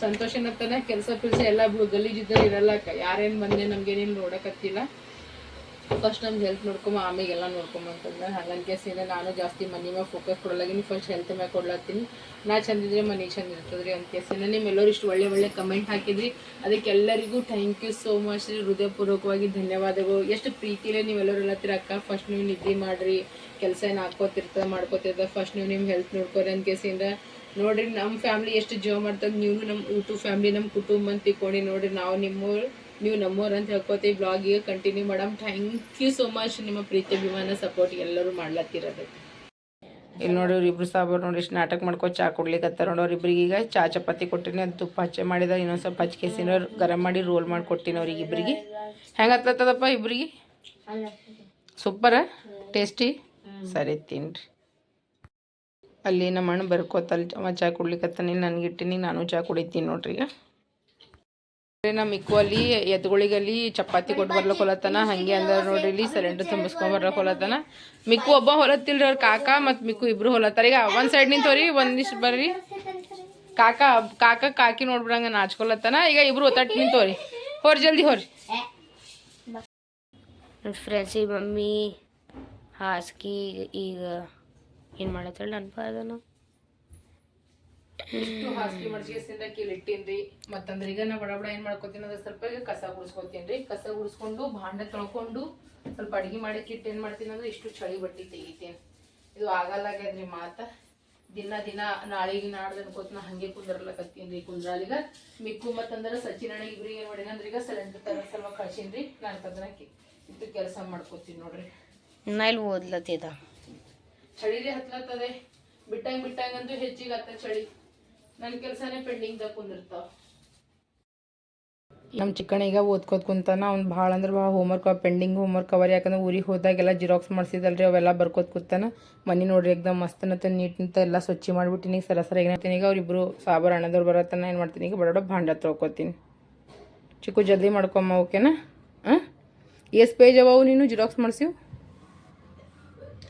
ಸಂತೋಷ ಏನಂತಾನೆ ಕೆಲಸ ಪಿಲ್ಸ ಎಲ್ಲ ಗಲೀಜಿದ್ದಲ್ಲಿ ಇರಲ್ಲ ಅಕ್ಕ. ಯಾರೇನು ಬಂದೆ ನಮ್ಗೇನೇನು ನೋಡೋಕತ್ತಿಲ್ಲ. ಫಸ್ಟ್ ನಮ್ದು ಹೆಲ್ತ್ ನೋಡ್ಕೊಂಬ, ಆಮೇಗೆಲ್ಲ ನೋಡ್ಕೊಂಬಂತಂದ್ರೆ ಹಂಗನ್ ಕೇಸ್ ಇದೆ ನಾನು ಜಾಸ್ತಿ ಮನೆ ಮ್ಯಾಗ ಫೋಕಸ್ ಕೊಡಲಾಗಿನಿ. ಫಸ್ಟ್ ಹೆಲ್ತ್ ಮ್ಯಾಗ ಕೊಡ್ಲತ್ತೀನಿ. ನಾ ಚಂದಿದ್ರೆ ಮನೆ ಚಂದ ಇರ್ತದ್ರಿ ಅಂತ ಕೇಸಿನ ನಿಮ್ಮೆಲ್ಲರೂ ಇಷ್ಟು ಒಳ್ಳೆ ಒಳ್ಳೆ ಕಮೆಂಟ್ ಹಾಕಿದ್ರಿ. ಅದಕ್ಕೆ ಎಲ್ಲರಿಗೂ ಥ್ಯಾಂಕ್ ಯು ಸೋ ಮಚ್ ರೀ. ಹೃದಯಪೂರ್ವಕವಾಗಿ ಧನ್ಯವಾದಗಳು. ಎಷ್ಟು ಪ್ರೀತಿಲೇ ನೀವೆಲ್ಲರೂ ಹೇಳತ್ತೀರ ಅಕ್ಕ? ಫಸ್ಟ್ ನೀವು ನಿದ್ದೆ ಮಾಡಿರಿ. ಕೆಲಸ ಏನು ಹಾಕೋತಿರ್ತದೆ ಮಾಡ್ಕೋತಿರ್ತದೆ ಫಸ್ಟ್ ನೀವು ನಿಮ್ಮ ಹೆಲ್ತ್ ನೋಡ್ಕೊರಿ ಅಂತ ಕೇಸಿಂದ ನೋಡ್ರಿ ನಮ್ಮ ಫ್ಯಾಮ್ಲಿ ಎಷ್ಟು ಜೀವ ಮಾಡ್ತದೆ ನೀವು ನಮ್ಮ ಯೂಟ್ಯೂಬ್ ಫ್ಯಾಮ್ಲಿ ನಮ್ಮ ಕುಟುಂಬ ಅಂತ ತಿಳ್ಕೊಂಡು ನೋಡ್ರಿ ನಾವು ನಿಮ್ಮ ನೀವು ನಮ್ಮವ್ರು ಅಂತ ಹೇಳ್ಕೊತೀವಿ ಬ್ಲಾಗಿಗೆ ಕಂಟಿನ್ಯೂ ಮಾಡಮ್. ಥ್ಯಾಂಕ್ ಯು ಸೋ ಮಚ್ ನಿಮ್ಮ ಪ್ರೀತಿ ಅಭಿಮಾನ ಸಪೋರ್ಟ್ ಎಲ್ಲರೂ ಮಾಡ್ಲತ್ತಿರೋದು. ಇಲ್ಲಿ ನೋಡಿ ಇಬ್ರು ಸಾಬರು ನೋಡಿ ಇಷ್ಟು ನಾಟಕ ಮಾಡ್ಕೊ ಚಾ ನೋಡಿ ಇಬ್ರಿಗೆ. ಈಗ ಚಾ ಚಪಾತಿ ಕೊಟ್ಟಿನಿ ಅದು ತುಪ್ಪ ಹಚ್ಚೆ ಮಾಡಿದ ಇನ್ನೊಂದು ಸ್ವಲ್ಪ ಹಚ್ಕೇಸಿನ ಗರಂ ಮಾಡಿ ರೋಲ್ ಮಾಡಿ ಕೊಟ್ಟಿನಿ ಅವ್ರಿಗೆ ಇಬ್ರಿಗೆ. ಹೆಂಗೆ ಹತ್ತದಪ್ಪ ಇಬ್ರಿಗೆ? ಸೂಪರ ಟೇಸ್ಟಿ ಸರಿ ತಿನ್ರಿ. ಅಲ್ಲಿ ನಮ್ಮ ಅಣ್ಣ ಬರ್ಕೋತಲ್ಲಿ ಅವ ಚಾ ಕುಡ್ಲಿಕತ್ತಾನೆ ನನಗೆ ಇಟ್ಟಿನಿ, ನಾನು ಚಾ ಕುಡಿತೀನಿ ನೋಡ್ರಿ. ಈಗ ನಮ್ಮ ಮಿಕ್ಕು ಅಲ್ಲಿ ಚಪಾತಿ ಕೊಟ್ಟು ಬರ್ಲಕ್ಕೆ ಹೊಲತ್ತಾನ. ಹಂಗೆ ಅಂದ್ರೆ ನೋಡ್ರಿ, ಇಲ್ಲಿ ಸಿಲಿಂಡರ್ ತುಂಬಿಸ್ಕೊಂಡ್ ಬರ್ಲಕ್ಕೆ ಹೊಲತ್ತಾನ. ಮಿಕ್ಕು ಒಬ್ಬ ಹೊಲತ್ತಿಲ್ರಿ ಅವ್ರ ಕಾಕ ಮತ್ತು ಮಿಕ್ಕು ಇಬ್ರು ಹೊಲತ್ತಾರ. ಈಗ ಒಂದು ಸೈಡ್ ನಿಂತವ್ರಿ, ಒಂದಿಷ್ಟು ಬರ್ರಿ. ಕಾಕ ಕಾಕ ಕಾಕಿ ನೋಡ್ಬಿಡಂಗ ನಾಚ್ಕೊಲತ್ತನ. ಈಗ ಇಬ್ರು ಒತ್ತಟ್ಟು ನಿಂತವ್ರಿ. ಹೋರ್ ಜಲ್ದಿ ಹೋರಿ ನನ್ನ ಫ್ರೆಂಡ್ಸ್ ಮಮ್ಮಿ ಹಾಸ್ಗಿ ಈಗ ಏನು ಮಾಡತ್ತೇಳಿ ನೆನಪಾದನು ಇಷ್ಟು ಹಾಸಿಗೆ ಮಡ್ಚಿಗೆಸಿಂದ ಕೀಲಿಟ್ಟಿನ್ರಿ ಮತ್ತಂದ್ರೆ ಈಗ ನಾ ಬಡ ಬಡ ಏನ್ ಮಾಡ್ಕೊತೀನಿ ಅಂದ್ರೆ ಸ್ವಲ್ಪ ಈಗ ಕಸ ಗುಡಿಸ್ಕೊತೀನ್ರಿ. ಕಸ ಗುಡಿಸ್ಕೊಂಡು ಭಾಂಡ ತೊಳ್ಕೊಂಡು ಸ್ವಲ್ಪ ಅಡಿಗೆ ಮಾಡಕ್ಕಿಟ್ಟು ಏನ್ ಮಾಡ್ತೀನಿ ಅಂದ್ರೆ ಇಷ್ಟು ಚಳಿ ಬಟ್ಟಿ ತೆಗಿತೀನಿ. ಇದು ಆಗಲ್ಲಾಗ್ಯದ್ರಿ ಮಾತ. ದಿನ ದಿನ ನಾಳೆಗೆ ನಾಡ್ದು ಅನ್ಕೋತ ನಾ ಹಂಗೆ ಕುಂದ್ರಲಕತ್ತೀನಿ ಕುಂದ್ರಾಲಿಗ ಮಿಕ್ಕು ಮತ್ತಂದ್ರೆ ಸಚಿನ್ ಅಣ್ಣ ಇಬ್ರಿಗೆ ಏನ್ ಮಾಡಿನ ಅಂದ್ರೆ ಈಗ ಸಿಲಿಂಡರ್ ತರ ಸಲುವಾಗಿ ಕಳ್ಸೀನಿ ರೀ ನಾನು ತದನಕ್ಕೆ ಇದು ಕೆಲಸ ಮಾಡ್ಕೋತೀನಿ ನೋಡ್ರಿ. ನಾ ಇಲ್ಲಿ ಓದ್ಲತ್ತಿದ. ಚಳಿರಿ ಹತ್ಲತ್ತದೆ. ಬಿಟ್ಟಂಗ್ ಬಿಟ್ಟಂಗಂತೂ ಹೆಚ್ಚಿಗೆ ಹತ್ತ ಚಳಿ. ನನ್ನ ಕೆಲಸನೇ ಪೆಂಡಿಂಗ್ದಾಗ ಕುಂದಿರ್ತಾವ. ನಮ್ಮ ಚಿಕ್ಕಣ್ಣ ಈಗ ಓದ್ಕೋತ ಕುಂತಾನ. ಅವ್ನು ಭಾಳ ಅಂದ್ರೆ ಭಾಳ ಹೋಮ್ವರ್ಕ್ ಪೆಂಡಿಂಗ್ ಹೋಮ್ವರ್ಕ್ ಅವರ್ ಯಾಕಂದ್ರೆ ಊರಿಗೆ ಹೋದಾಗೆಲ್ಲ ಜಿರಾಕ್ಸ್ ಮಾಡಿಸಿದಲ್ರಿ, ಅವೆಲ್ಲ ಬರ್ಕೋತ ಕೂತಾನ. ಮನೆ ನೋಡ್ರಿ ಎಕ್ದಮ್ ನೀಟ್ ನಿಂತ ಎಲ್ಲ ಸ್ವಚ್ಛ ಮಾಡಿಬಿಟ್ಟಿನಿ. ಸರ ಸರ ಏನಾಗ್ತೀನಿ ಈಗ ಅವ್ರಿಬ್ರು ಸಾಬರ್ ಅಣ್ಣದವ್ರು ಬರತ್ತನ, ಏನು ಮಾಡ್ತೀನಿ ಈಗ ಬಡ ಭಾಂಡ ತೊಳ್ಕೊತೀನಿ. ಚಿಕ್ಕು ಜಲ್ದಿ ಮಾಡ್ಕೊಮ್ಮ ಓಕೆನಾ ಹಾಂ? ಎಷ್ಟು ಪೇಜ್ ಅವು ನೀನು? ಜಿರಾಕ್ಸ್ ಮಾಡ್ಸಿವ್?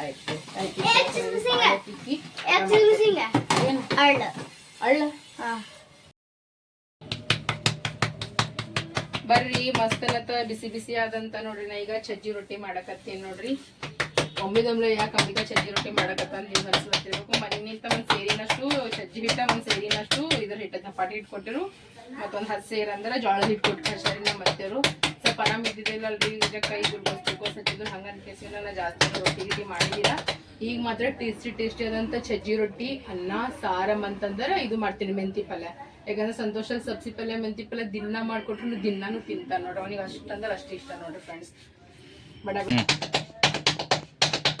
ಆಯ್ತು. ಏನು? ಅಳ್ಳ. ಬರ್ರಿ ಮಸ್ತಲತ್ತ ಬಿಸಿ ಬಿಸಿ ಆದಂತ ನೋಡ್ರಿ ನಾ ಈಗ ಚಜ್ಜಿ ರೊಟ್ಟಿ ಮಾಡಕತ್ತೀನಿ ನೋಡ್ರಿ. ಒಮ್ಮಿದೊಮ್ಲೆ ಯಾಕೆ ಅಮ್ಮಿಗ ಚಜ್ಜಿ ರೊಟ್ಟಿ ಮಾಡಕತ್ತ ನೀವು ಅನ್ಸ್ಲತ್ತಿರ್ಬೇಕು ಮನೆಗಿಂತ ಒಂದು ಸೇರಿನಷ್ಟು ಚಜ್ಜಿ ಹಿಟ್ಟ ಒಂದು ಸೇರಿನಷ್ಟು ಇದ್ರ ಹಿಟ್ಟ ಪಾಟಿ ಹಿಟ್ಟು ಕೊಟ್ಟರು ಮತ್ತೊಂದು ಹತ್ತು ಸೇರ್ ಅಂದ್ರ ಜೋಳದ ಹಿಟ್ಟು ಕೊಟ್ಟು ಕಳ್ಸಾರಿ ನಮ್ಮ ಸ್ವಲ್ಪ ಆರಾಮ್ ಇದ್ದಿದ್ದಿಲ್ಲ ಅಲ್ರಿ ಈಗ ಕೈ ದುರ್ಗೋಸ್ಬೇಕು ಸಜ್ಜಿದ್ರು ಹಂಗಂತ ಅನ್ಕೇಸಿಲ್ಲ ನಾ ಜಾಸ್ತಿ ರೊಟ್ಟಿ ಗಿಟ್ಟಿ ಮಾಡಿದಿಲ್ಲ ಈಗ ಮಾತ್ರ ಟೇಸ್ಟಿ ಟೇಸ್ಟಿ ಆದಂತ ಸಜ್ಜಿ ರೊಟ್ಟಿ ಅನ್ನ ಸಾರಮ್ ಅಂತಂದ್ರೆ ಇದು ಮಾಡ್ತೀನಿ ಮೆಂತಿ ಪಲ್ಯ. ಯಾಕಂದ್ರೆ ಸಂತೋಷ ಸಬ್ಸಿ ಪಲ್ಯ ಮೆಂತಿ ಪಲ್ಯ ದಿನ ಮಾಡ್ಕೊಟ್ರು ದಿನಾನು ತಿಂತಾನೆ ನೋಡ್ರಿ. ಅವನಿಗೆ ಅಷ್ಟಂದ್ರೆ ಅಷ್ಟು ಇಷ್ಟ ನೋಡ್ರಿ ಫ್ರೆಂಡ್ಸ್ ಬಡ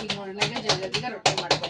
ಈಗ ನೋಡಿದಾಗ ಜಲ್ದಿಗ ರೊಟ್ಟಿ ಮಾಡ್ಕೊತೀನಿ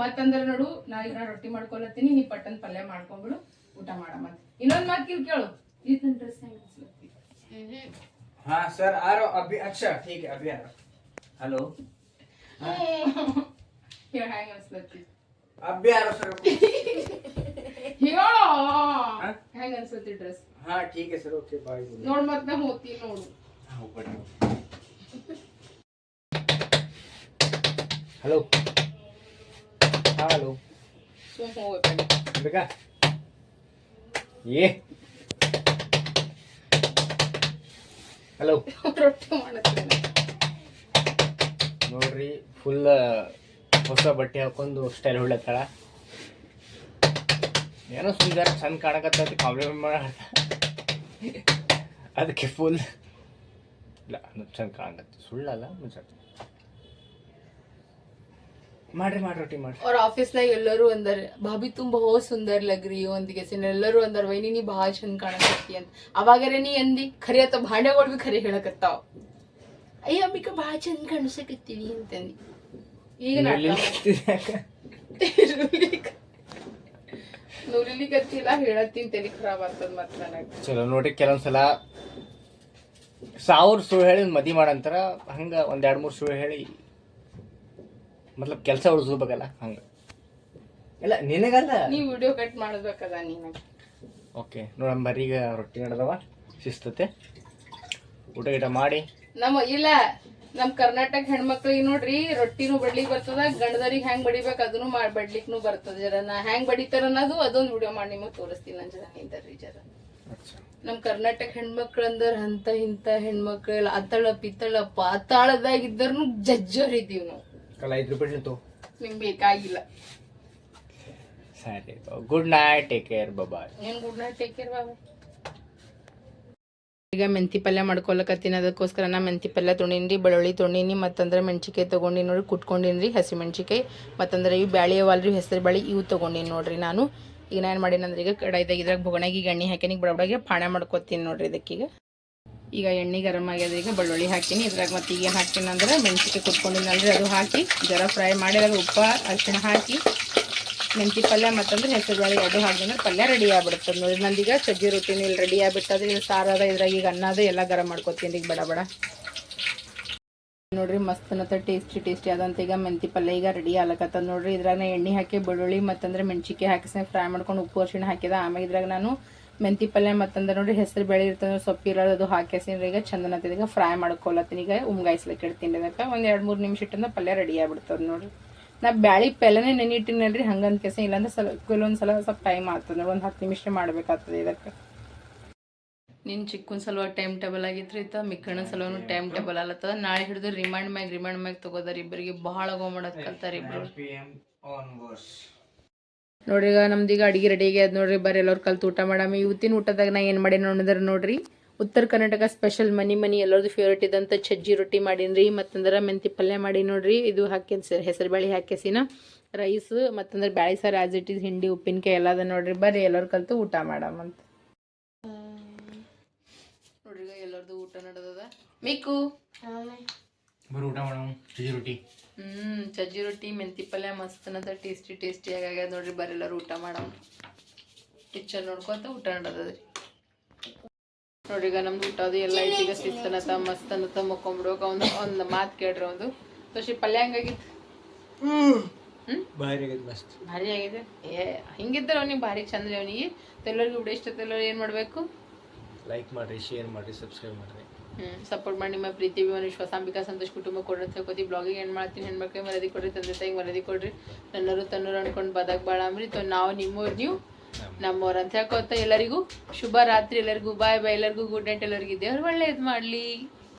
ಮತ್ತಂದ್ರ ನೋಡು ನಾ ಇನ್ನ ರೊಟ್ಟಿ ಮಾಡ್ಕೊಳತ್ತೀನಿ ನೀ ಪಟ್ಟನ್ ಪಲ್ಯ ಮಾಡ್ಕೊಂಡ್ಬಿಡು ಊಟ ಮಾಡ ಮತ್ತೆ. ಇನ್ನೊಂದು ಮಾತು ಕಿಲ್ ಕೇಳು. ಇದನ್ ಡ್ರೆಸ್ ಹಾ ಸರ್ ಆರೋ ಅಭಿ ಅಕ್ಷ ಠೀಕ್ ಅಭಿ ಆರೋ. ಹಲೋ. ಹೇಳ ಹ್ಯಾಂಗ ಅನ್ಸ್ಲತ್ತಿ? ಅಭಿ ಆರೋ ಸರ್. ಹೇಳೋ ಹ್ಯಾಂಗ ಅನ್ಸತ್ತಿ ಡ್ರೆಸ್ ಹಾ ಠೀಕ್ ಸರ್. ಓಕೆ ಬಾಯಿ. ನೋಡ್ ಮತ್ ನಾ ಹೋಗ್ತೀನಿ ನೋಡು. ಹಲೋ. હાલો શું શું હોય પણ બેટા ಹಲೋ ರೊಟ್ಟಿ ಮಾಡುತ್ತೇನೆ ನೋಡ್ರಿ ಫುಲ್ ಹೊಸ ಬಟ್ಟೆ ಹಾಕೊಂಡು ಸ್ಟೈಲ್ ಹೊಳ್ಳತ್ತಾಳ ಏನೋ ಸುಂದರ ಚಂದ ಕಾಣಕತ್ತೈತಿ ಕಾಂಪ್ಲಿಮೆಂಟ್ ಮಾಡ ಅದಕ್ಕೆ ಫುಲ್ ಇಲ್ಲ ಚಂದ ಕಾಣಕತ್ತೆ ಸುಳ್ಳಲ್ಲ ಮುಚ್ಚ ಮಾಡ್ರಿ ಮಾಡ್ರಿ ರೊಟ್ಟಿ ಮಾಡ್ರಿ. ಅವ್ರ ಆಫೀಸ್ನಾಗ ಎಲ್ಲರೂ ಅಂದಾರ ಭಾಬಿ ತುಂಬಾ ಹೋ ಸುಂದರ್ ಲಗ್ರಿ ಒಂದಿಗೆ ಸಿನ. ಎಲ್ಲರೂ ಅಂದಾರ ವೈನಿ ನೀ ಭಾಳ ಚಂದ ಕಾಣಕತ್ತಿ ಅಂತ. ಅವಾಗರೆ ನೀ ಅಂದಿ ಖರಿ ಅಥವಾ ಭಾಂಡೆಗಳು ಬಿ ಖರಿ ಹೇಳಕತ್ತಾವ. ಅಯ್ಯ ಅಮ್ಮಿಕ ಭಾಳ ಚಂದ ಕಾಣಿಸಕತ್ತೀವಿ ಅಂತಂದಿ. ಈಗ ಹೇಳತ್ತೀನಿ ತಲೆ ಖರಾಬ್ ಆಗ್ತದ ಮತ್ತ ನನಗೆ. ಚಲೋ ನೋಡ್ರಿ ಕೆಲವೊಂದ್ಸಲ ಸಾವಿರ ಸುಳ್ಳು ಹೇಳಿ ಮದಿ ಮಾಡಂತಾರ ಹಂಗ ಒಂದ್ ಎರಡ್ ಮೂರು ಸುಳ್ಳು ಹೇಳಿ ಮತ್ಲಬ್ ಕೆಲಸ ಉಳಿಸ್ಬೇಕಲ್ಲ ಹಂಗೆ. ಇಲ್ಲ ನಿನಗಲ್ಲ. ನೀ ವಿಡಿಯೋ ಕಟ್ ಮಾಡ್ಬೇಕದ ನೀನು. ಓಕೆ ನೋಡಮ್ಮ ಬರ್ರಿ ಈಗ ರೊಟ್ಟಿ ನಡೆದವ ಶಿಸ್ತತೆ. ಊಟ ಗೀಟ ಮಾಡಿ. ನಮ್ಮ ಇಲ್ಲ ನಮ್ಮ ಕರ್ನಾಟಕ ಹೆಣ್ಮಕ್ಳಿಗೆ ನೋಡ್ರಿ ರೊಟ್ಟಿನೂ ಬಡ್ಲಿಕ್ ಬರ್ತದ ಗಂಡದರಿಗೆ ಹೆಂಗ್ ಬಡಿಬೇಕು ಅದನ್ನು ಮಾಡಿ ಬಡ್ಲಿಕ್ನು ಬರ್ತದ ಜರ. ನಾ ಹೆಂಗ್ ಬಡಿತಾರ ಅನ್ನೋದು ಅದೊಂದು ವಿಡಿಯೋ ಮಾಡಿ ನಿಮಗೆ ತೋರಿಸ್ತೀನಿ ನಾನು ಜರ ನಿಂತರ್ರಿ ಜರ. ನಮ್ಮ ಕರ್ನಾಟಕ ಹೆಣ್ಮಕ್ಳು ಅಂದ್ರೆ ಅಂತ ಇಂಥ ಹೆಣ್ಮಕ್ಳು ಅತ್ತಳ ಪಿತ್ತಳ ಪಾತಾಳದಾಗಿದ್ದರೂ ಜಜ್ಜರಿದ್ದೀವಿ ನಾವು. ಕಲ ಐದು ರೂಪಾಯಿ ನಿಂತು ನಿಂಗೆ ಬೇಕಾಗಿಲ್ಲ. ಸರಿ ಗುಡ್ ನೈಟ್ ಟೇಕ್ ಕೇರ್ ಬಾಬಾ ಏನ್ ಗುಡ್ ನೈಟ್ ಟೇಕ್ ಕೇರ್ ಬಾಬಾ ಈಗ ಮೆಂತಿ ಪಲ್ಯ ಮಾಡ್ಕೊಳಕತ್ತೀನಿ ಅದಕ್ಕೋಸ್ಕರ ನಾ ಮೆಂತಿ ಪಲ್ಯ ತೊಗೊಂಡಿನಿ ಬೆಳ್ಳುಳ್ಳಿ ತೊಗೊಂಡಿನಿ ಮತ್ತಂದ್ರೆ ಮೆಣಸಿಕಾಯಿ ತೊಗೊಂಡಿನಿ ನೋಡಿ ಕುಟ್ಕೊಂಡಿನಿ ರೀ ಹಸಿ ಮೆಣಸಿಕಾಯಿ ಮತ್ತಂದ್ರೆ ಇವು ಬ್ಯಾಳಿ ಅವಲ್ರಿ ಹೆಸರು ಬ್ಯಾಳಿ ಇವು ತೊಗೊಂಡಿನಿ ನೋಡ್ರಿ ನಾನು. ಈಗ ನಾನು ಮಾಡೀನಂದ್ರೆ ಈಗ ಕಡಾಯ್ದಾಗ ಇದ್ರಾಗ ಬೊಗಣಾಗ ಎಣ್ಣೆ ಹಾಕಿನಿ ಬಡಬಡಾಗಿ ಪಾಣ ಮಾಡ್ಕೊತೀನಿ ನೋಡ್ರಿ ಇದಕ್ಕೀಗ. ಈಗ ಎಣ್ಣೆ ಗರಂ ಆಗ್ಯದ. ಈಗ ಬೆಳ್ಳುಳ್ಳಿ ಹಾಕಿನಿ ಇದ್ರಾಗ ಮತ್ತೆ ಈಗ ಹಾಕ್ತೀನಿ ಅಂದ್ರೆ ಮೆಣಸಿಕಾಯಿ ಕುಟ್ಕೊಂಡಿನಲ್ರಿ ಅದು ಹಾಕಿ, ಜರ ಫ್ರೈ ಮಾಡಿ ಅದ್ರಾಗ ಉಪ್ಪು, ಅರಿಶಿಣ ಹಾಕಿ ಮೆಂತಿ ಪಲ್ಯ ಮತ್ತಂದ್ರೆ ಹೆಸರುಬೇಳೆ ಅದು ಹಾಕಿದ್ರೆ ಪಲ್ಯ ರೆಡಿ ಆಗ್ಬಿಡುತ್ತೆ. ನೋಡಿ, ನಂದೀಗ ಸಜ್ಜಿ ರೊಟ್ಟಿನ ಇಲ್ಲಿ ರೆಡಿ ಆಗ್ಬಿಟ್ಟದ. ಇಲ್ಲಿ ಸಾರದ ಇದ್ರಾಗ ಈಗ ಅನ್ನದ ಎಲ್ಲ ಗರಂ ಮಾಡ್ಕೊತೀನಿ. ಈಗ ಬಡ ಬಡ. ನೋಡ್ರಿ ಮಸ್ತ್ ಅನ್ನತ್ತ ಟೇಸ್ಟಿ ಟೇಸ್ಟಿ ಆದಂತ ಈಗ ಮೆಂತಿ ಪಲ್ಯ ಈಗ ರೆಡಿ ಆಗ್ಲಕತ್ತದ. ನೋಡ್ರಿ, ಇದ್ರಾಗ ಎಣ್ಣೆ ಹಾಕಿ, ಬೆಳ್ಳುಳ್ಳಿ ಮತ್ತಂದ್ರೆ ಮೆಣಸಿಕಾಯಿ ಹಾಕಿಸಿ ಫ್ರೈ ಮಾಡ್ಕೊಂಡು ಉಪ್ಪು, ಅರಿಶಿಣ ಹಾಕಿದ. ಆಮೇಲೆ ಇದ್ರಾಗ ನಾನು ಮೆಂತಿ ಪಲ್ಯ ಮತ್ತಂದ್ರೆ ನೋಡಿ ಹೆಸರು ಬೇಳೆ ಸೊಪ್ಪು ಇರೋದು ಅದು ಹಾಕಿಸಿದ್ರೆ ಈಗ ಚಂದನ ಈಗ ಫ್ರೈ ಮಾಡ್ಕೊಳತ್ತೀನಿ. ಈಗ ಉಮ್ಗಾಯಿಸ್ಲಿಕ್ಕೆ ಇಡ್ತೀನಿ ಅದಕ್ಕೆ ಒಂದು ಎರಡು ಮೂರು ನಿಮಿಷ ಇಟ್ಟಂದ್ರೆ ಪಲ್ಯ ರೆಡಿ ಆಗ್ಬಿಡ್ತದೆ ನೋಡ್ರಿ. ನಾ ಬ್ಯಾಳಿ ಪೆಲನೆ ನೆನಿಟ್ಟಿನಲ್ರಿ ಹಂಗಂತ ಕೆಸ. ಇಲ್ಲಾಂದ್ರೆ ಸ್ವಲ್ಪ ಕೆಲವೊಂದು ಸಲ ಸ್ವಲ್ಪ ಟೈಮ್ ಆಗ್ತದೆ ನೋಡಿ ಒಂದು ಹತ್ತು ನಿಮಿಷ ಮಾಡ್ಬೇಕಾಗ್ತದೆ ಇದಕ್ಕೆ. ನಿನ್ನ ಚಿಕ್ಕನ ಸಲುವಾಗಿ ಟೈಮ್ ಟೇಬಲ್ ಆಗಿತ್ತು ಇತ್ತ ಮಿಕ್ಕಣ್ಣ ಸಲುವನು ಟೈಮ್ ಟೇಬಲ್ ಅಲ್ಲತ್ತದ ನಾಳೆ ಹಿಡಿದು ರಿಮೈಂಡ್ ಮ್ಯಾಗ ರಿಮೈಂಡ್ ಮ್ಯಾಗ ತಗೋದಾರ ಇಬ್ಬರಿಗೆ ಬಹಳ ಮಾಡೋದು ಕಲ್ತಾರೆ ಇಬ್ರು. ಪಿ ಈಗ ನೋಡ್ರಿ ಈಗ ಅಡಿಗೆ ರೆಡಿ ಆಗ್ಯದ ನೋಡ್ರಿ. ಬರ್ರಿ ಎಲ್ಲರೂ ಕಲ್ತು ಊಟ ಮಾಡಮ್ಮ ಇವತ್ತಿನ ಊಟದಾಗ ನಾ ಏನು ಮಾಡೇನಿ ನೋಡಿದ್ರೆ ನೋಡ್ರಿ. ಉತ್ತರ ಕರ್ನಾಟಕ ಸ್ಪೆಷಲ್ ಮನಿ ಮನಿ ಎಲ್ಲರದು ಫೇವ್ರೇಟ್ ಇದ್ದಂಥ ಸಜ್ಜಿ ರೊಟ್ಟಿ ಮಾಡೀನಿ ಮತ್ತಂದ್ರೆ ಮೆಂತಿ ಪಲ್ಯ ಮಾಡಿ ನೋಡ್ರಿ. ಇದು ಹಾಕಿ ಹೆಸರು ಬೇಳೆ ಹಾಕಿಸಿನ ರೈಸ್ ಮತ್ತಂದ್ರೆ ಬ್ಯಾಳಿ ಸಾರು ಆಸ್ ಇಟ್ ಇಸ್ ಹಿಂಡಿ, ಉಪ್ಪಿನಕಾಯಿ ಎಲ್ಲ ಅದ ನೋಡ್ರಿ. ಬರ್ರಿ ಎಲ್ಲರೂ ಕಲ್ತು ಊಟ ಮಾಡಾಮಂತ ನೋಡ್ರಿ ಈಗ ಎಲ್ಲರದು ಊಟ ನಡೆದದ. ಮಿಕ್ಕು ಬರೀ ಊಟ ಮಾಡೋಣ. ಚಜ್ಜಿ ರೊಟ್ಟಿ. ಹ್ಮ್ ಸಜ್ಜಿ ರೊಟ್ಟಿ ಮೆಂತಿ ಪಲ್ಯ ಮಸ್ತ್ ಅನ್ನದ ಟೇಸ್ಟಿ ಟೇಸ್ಟಿ ಆಗ್ಯಾದ ನೋಡ್ರಿ ಬರ್ರಿ ಎಲ್ಲರೂ ಊಟ ಮಾಡೋ ಪಿಕ್ಚರ್ ನೋಡ್ಕೊತ ಊಟ ನಡದದ್ರಿ. ನೋಡ್ರಿ ಈಗ ನಮ್ದು ಊಟ ಅದು ಎಲ್ಲ ಐತಿ ಈಗ ಶಿಸ್ತನತ ಮಸ್ತ್ ಅನ್ನತ ಮಕ್ಕೊಂಬಿಡೋಕ ಒಂದು ಒಂದು ಮಾತು ಕೇಳ್ರಿ ಒಂದು. ತೋಷಿ ಪಲ್ಯ ಹಂಗಾಗಿತ್ತು ಭಾರಿ ಆಗೈತೆ ಮಸ್ತ್. ಭಾರಿ ಆಗಿದೆ? ಏ ಹಿಂಗಿದ್ರೆ ಅವ್ನಿಗೆ ಭಾರಿ ಚಂದ್ರಿ ಅವನಿಗೆ. ತೆಲ್ಲರಿಗೆ ಉಡ ಇಷ್ಟ ಎಲ್ಲರೂ ಏನು ಮಾಡಬೇಕು? ಲೈಕ್ ಮಾಡಿರಿ ಶೇರ್ ಮಾಡಿರಿ ಸಬ್ಸ್ಕ್ರೈಬ್ ಮಾಡಿರಿ. ಸಪೋರ್ಟ್ ಮಾಡಿ ನಿಮ್ಮ ಪ್ರೀತಿ ಅಭಿಮಾನ ವಿಶ್ವಾಸ ಅಂಬಿಕಾ ಸಂತೋಷ್ ಕುಟುಂಬ ಕೊಡ್ರಿ ಅಂತ ಹೇಳ್ಕೊತೀವಿ. ಬ್ಲಾಗಿಗೆ ಏನು ಮಾಡ್ತೀನಿ? ಹೆಣ್ಮಕ್ಳಿಗೆ ಮರದಿ ಕೊಡ್ರಿ, ತಂದೆ ತಾಯಿಗೆ ಮರದಿ ಕೊಡ್ರಿ. ನನ್ನರು ತನ್ನೂರು ಅನ್ಕೊಂಡು ಬದಕ್ ಅಂಬ್ರಿ. ತೊ ನಾವು ನಿಮ್ಮವ್ರು ನೀವು ನಮ್ಮವ್ರು ಅಂತ ಹೇಳ್ಕೊತ ಎಲ್ಲರಿಗೂ ಶುಭ ರಾತ್ರಿ ಎಲ್ಲರಿಗೂ. ಬಾಯ್ ಬಾಯ್ ಎಲ್ಲರಿಗೂ ಗುಡ್ ನೈಟ್ ಎಲ್ಲರಿಗೂ. ದೇವ್ರು ಒಳ್ಳೇದು ಮಾಡಲಿ.